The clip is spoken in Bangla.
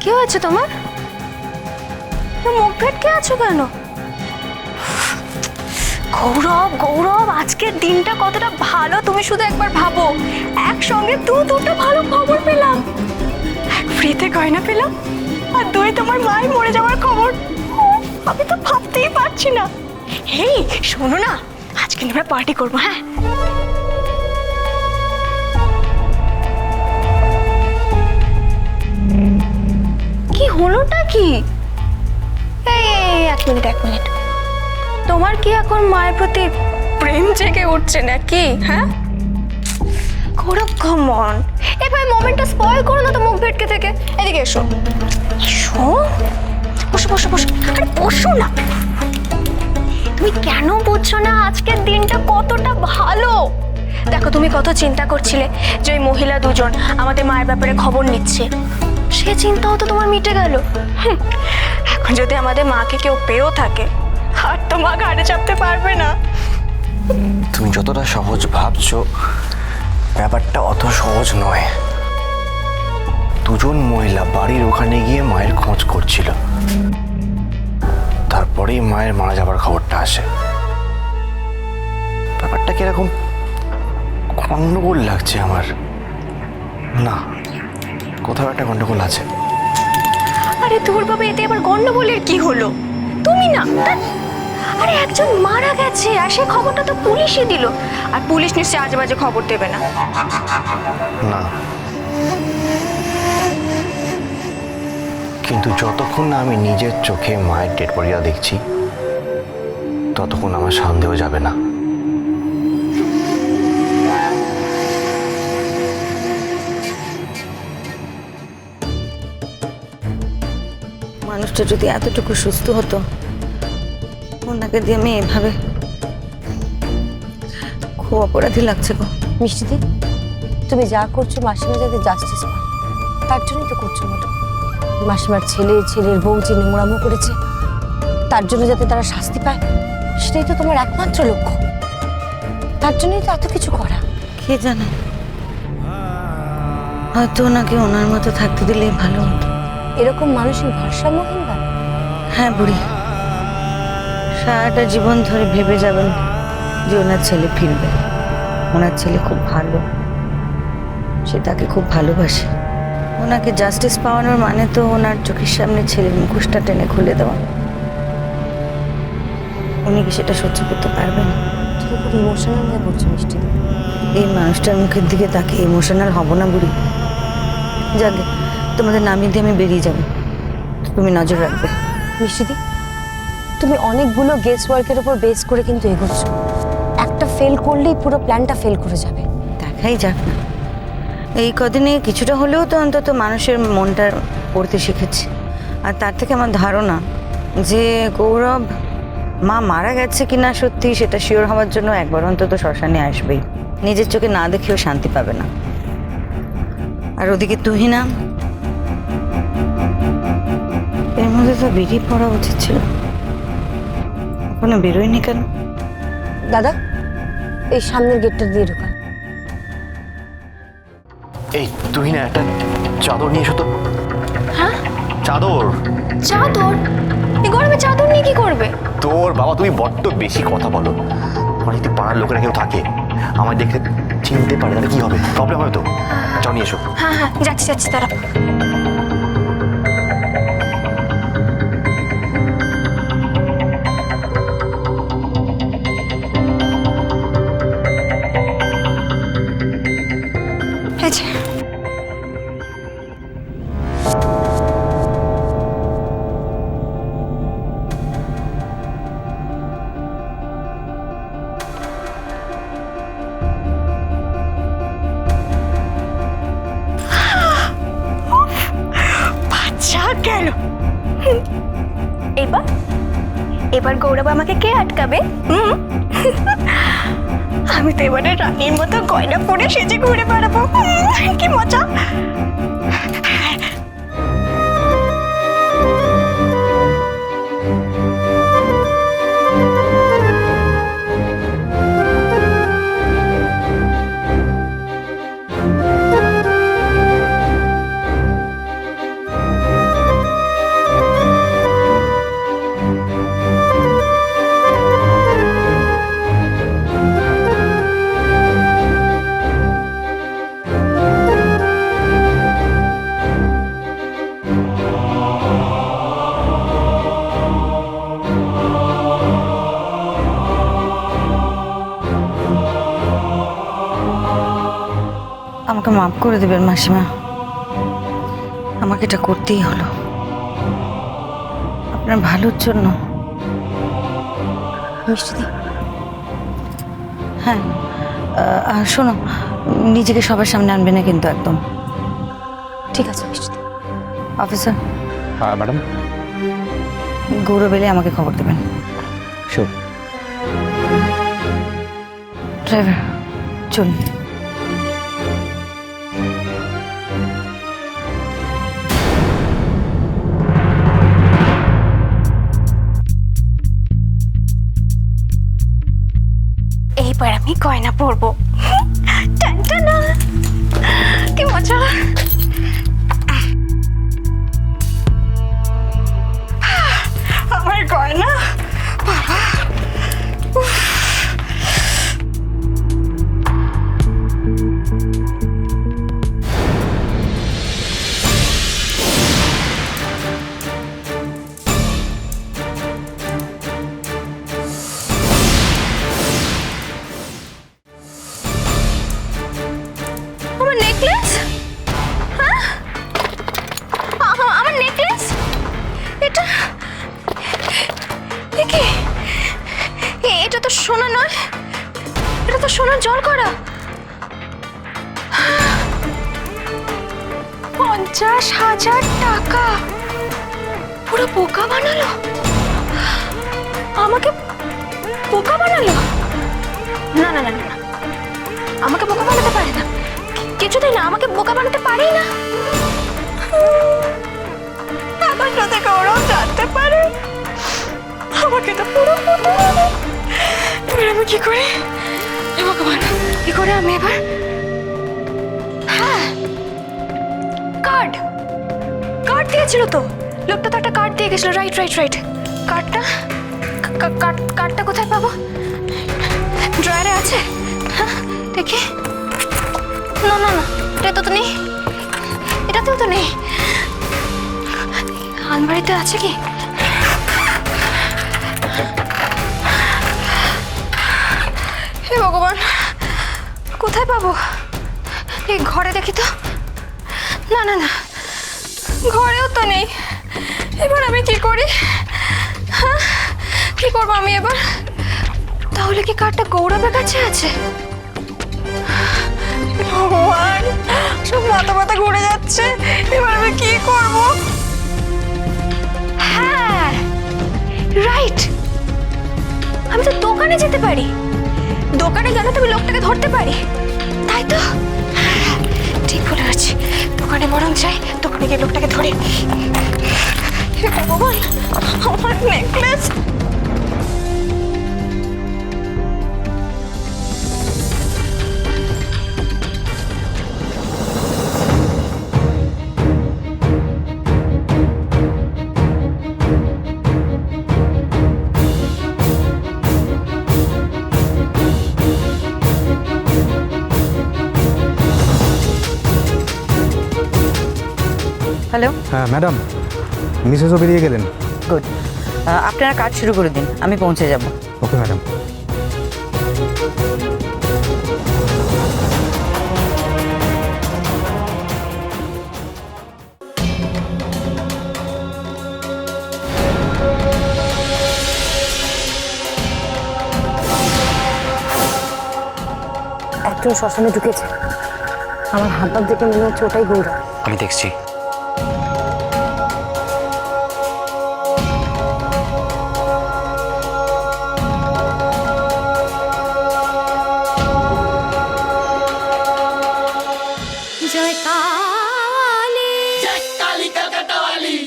কি হয়েছে তোমার? তুমি মুখ ভেটকে আছো কেন? গৌরব গৌরব, আজকের দিনটা কতটা ভালো তুমি শুধু একবার ভাবো। একসঙ্গে দু দুটো ভালো খবর পেলাম। এক ফ্রিতে গয়না পেলাম, আর দুই তোমার মায়ের মরে যাওয়ার খবর। আমি তো ভাবতেই পারছি না। হেই, শোনো না, আজকে আমরা পার্টি করব হ্যাঁ? কি হলোটা কি? এই এক মিনিট এক মিনিট। তোমার কি এখন মায়ের প্রতি প্রেম জেগে উঠছে নাকি হ্যাঁ? গৌরব কমন এবার মোমেন্টটা স্পয়েল করো না তো মুখ ভেটকে থেকে। এদিকে এসো। এসো? বসো বসো বসো। আরে বসো না। তুমি কেন বুঝছ না আজকের দিনটা কতটা ভালো? দেখো, তুমি কত চিন্তা করছিলে যে ওই মহিলা দুজন আমাদের মায়ের ব্যাপারে খবর নিচ্ছে। সে চিন্তাও তো তোমার মিটে গেল। এখন যদি আমাদের মাকে কেউ পেয়েও থাকে, আর তো মা ঘাড়ে চাপতে পারবে না। তুমি যতটা সহজ ভাবছ, ব্যাপারটা অত সহজ নয়। দুজন মহিলা বাড়ির ওখানে গিয়ে মায়ের খোঁজ করছিল। তারপরেই মায়ের মারা যাবার খবরটা আসে। ব্যাপারটা কীরকম গন্ডগোল লাগছে আমার। না কোথাও একটা গন্ডগোল আছে। আরে তোর বাবা এতে আবার গন্ডগোলের কি হলো? তুমি না। আরে একজন মারা গেছে আর সে খবরটা তো পুলিশই দিল। আর পুলিশ নিশ্চয়ই আজে বাজে খবর দেবে না। না। কিন্তু যতক্ষণ না আমি নিজের চোখে মায়ের ডেড বডিটা দেখছি ততক্ষণ আমার সন্দেহ যাবে না। মানুষটা যদি এতটুকু সুস্থ হতো ওনাকে দিয়ে আমি এভাবে খুব অপরাধী লাগছে গো। মিষ্টিদি তুমি যা করছ মাসিমা যাতে জাস্টিস পায় তার জন্যই তো করছ বলো মাসিমার ছেলে ছেলের বউ যে নোংরামো করেছে তার জন্য যাতে তারা শাস্তি পায় সেটাই তো তোমার একমাত্র লক্ষ্য। তার জন্যই তো এত কিছু করা। কে জানে? হয়তো ওনাকে ওনার মতো থাকতে দিলেই ভালো হতো। এরকম মানসিক ভারসাম্যহীন বা হ্যাঁ বুড়ি। সারাটা জীবন ধরে ভেবে যাবেন যে ওনার ছেলে ফিরবে। ওনার ছেলে খুব ভালো। সে তাকে খুব ভালোবাসে। ওনাকে জাস্টিস পাওয়ানোর মানে তো ওনার চোখের সামনে ছেলের মুখোশটা টেনে খুলে দেওয়া। উনি কি সেটা সহ্য করতে পারবেন? তুমি খুব ইমোশনাল হয়ে পড়ছো মিষ্টিদি এই মানুষটার মুখের দিকে তাকে ইমোশনাল হব না বুড়ি। যাকে তোমাদের নামিয়ে দিয়ে আমি বেরিয়ে যাব। তুমি নজর রাখবে। মিষ্টিদি তুমি অনেকগুলো গেস ওয়ার্কের উপর বেস করে কিন্তু এগোচ্ছ। একটা ফেল করলেই পুরো প্ল্যানটা ফেল করে যাবে। দেখাই যাক না। এই কদিনে কিছুটা হলেও তো অন্তত মানুষের মনটা পড়তে শিখেছি। আর তার থেকে আমার ধারণা যে গৌরব মা মারা গেছে কিনা সত্যি সেটা শিওর হওয়ার জন্য একবার অন্তত শ্মশানে আসবেই। নিজের চোখে না দেখেও শান্তি পাবে না। আর ওদিকে তুহিনা মধ্যে তো বেরিয়ে পড়া উচিত ছিল? এখনও বেরোয়নি কেন? দাদা এই সামনের গেটটা দিয়ে ঢোকা এই তুই না একটা চাদর নিয়ে এসো তো। হ্যাঁ? চাদর? চাদর? এই গরমে চাদর নিয়ে কি করবে? তোর বাবা তুমি বড্ড বেশি কথা বলো। অনেক পাড়ার লোকেরা কেউ থাকে। আমার দেখতে চিনতে পারে তাহলে কি হবে। প্রবলেম হবে তো? যাও নিয়ে এসো। হ্যাঁ হ্যাঁ যাচ্ছি যাচ্ছি তারা এবার গৌরব আমাকে কে আটকাবে? হুম? আমি তো এবারে রানীর মতো গয়না পরে সেজে ঘুরে বেড়াবো। কি মজা। মাফ করে দেবেন মাসিমা। আমাকে এটা করতেই হলো। আপনার ভালোর জন্য। হ্যাঁ আর শোনো নিজেকে সবার সামনে আনবে না কিন্তু একদম। ঠিক আছে মিষ্টি অফিসার। হ্যাঁ ম্যাডাম। গৌরব এলে আমাকে খবর দেবেন। শিওর ড্রাইভার চলুন। এইবার আমি গয়না পরবো। কি মজা পঞ্চাশ হাজার টাকা। পুরো বোকা বানালো? আমাকে বোকা বানালো? না না না না। আমাকে বোকা বানাতে পারে না। কিছুতেই না, আমাকে বোকা বানাতে পারেই না। আমার সাথে গৌরব জানতে পারে? আমাকে তো পুরো পুরো আমি কি করি? হে ভগবান কি করে আমি এবার কার্ড। কার্ড দিয়েছিল তো। লোকটা তো একটা কার্ড দিয়ে গেছিল। রাইট রাইট রাইট কার্ডটা? কার্ডটা কোথায় পাবো? ড্রয়ারে আছে। হ্যাঁ দেখি। না না না এটা তো নেই। এটাতেও তো নেই। আলমারিতে আছে কি? হে ভগবান, কোথায় পাবো? এই ঘরে দেখি তো। না না না। ঘরেও তো নেই। এবার আমি কি করি? হ্যাঁ? কি করব আমি এবার? তাহলে কি কারটা গৌরবের কাছে আছে? ভগবান সব মাথা মাথা ঘুরে যাচ্ছে। এবার আমি কি করব? হ্যাঁ রাইট। আমি তো দোকানে যেতে পারি। দোকানে গেলে তো আমি লোকটাকে ধরতে পারি। তাই তো? হ্যাঁ, ঠিক বলে আছি দোকানে বরং যাই দোকানে গিয়ে লোকটাকে ধরে। হ্যালো হ্যাঁ ম্যাডাম মিসেসও বেরিয়ে গেলেন। গুড আপনারা কাজ শুরু করে দিন আমি পৌঁছে যাব। ওকে ম্যাডাম একজন শ্মশানে ঢুকেছে। আমার হাত দেখে মনে হচ্ছে ওটাই গৌরব আমি দেখছি।